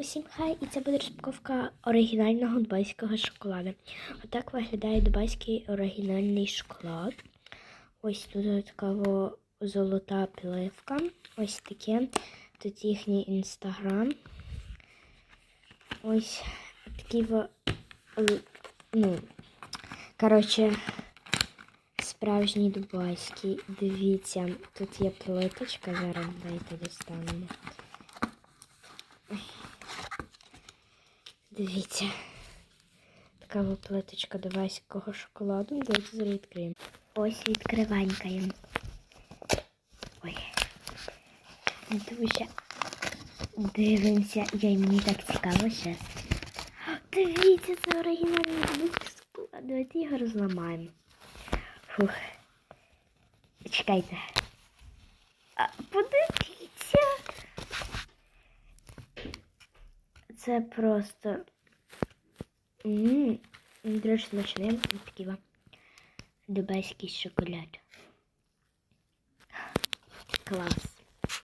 Усім хай, і це буде розпаковка оригінального дубайського шоколаду. Отак виглядає дубайський оригінальний шоколад. Ось тут така золота плівка. Ось таке. Тут їхній інстаграм. Ось во, ну, коротше, справжній дубайський. Дивіться, тут є плиточка, зараз дайте достанемо. Дивіться. Така плиточка дубайського шоколаду. Давайте зараз відкриємо. Ось відкриванькаємо. Ой. Дуже дивимося. Я мені так цікаво зараз. Дивіться, це оригінальний шоколад. Давайте його розламаємо. Фух. Чекайте. Подивіться. Це просто. Ммм, дуже смачний такий вам дубайський шоколад. Клас.